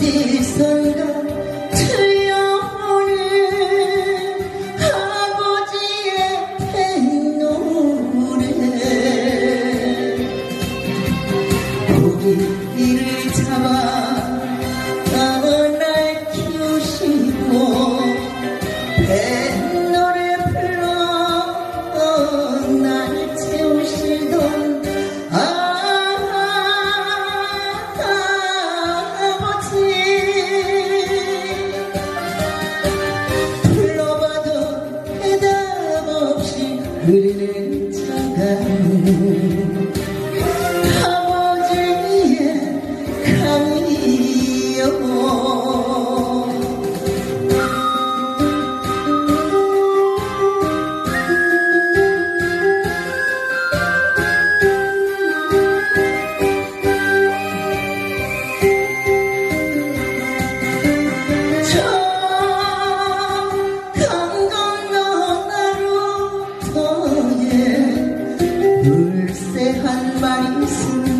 빗살과 트여오는 아버지의 팬노래 고기 이를 잡아 물새 한 마리 있으면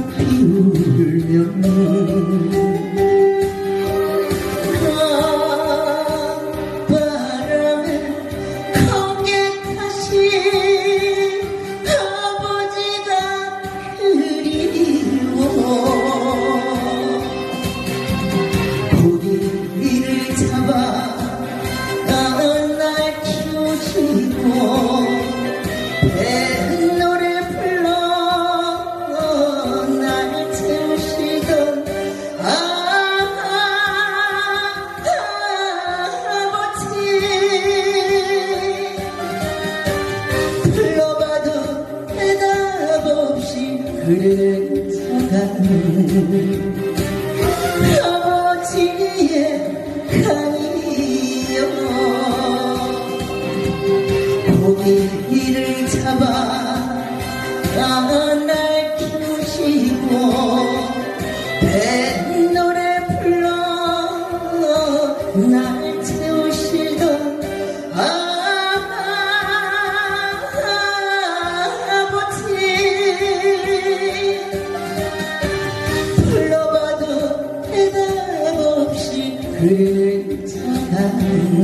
그를 찾아는 어지의 강이여 고기 길을 잡아 나는 괜찮아요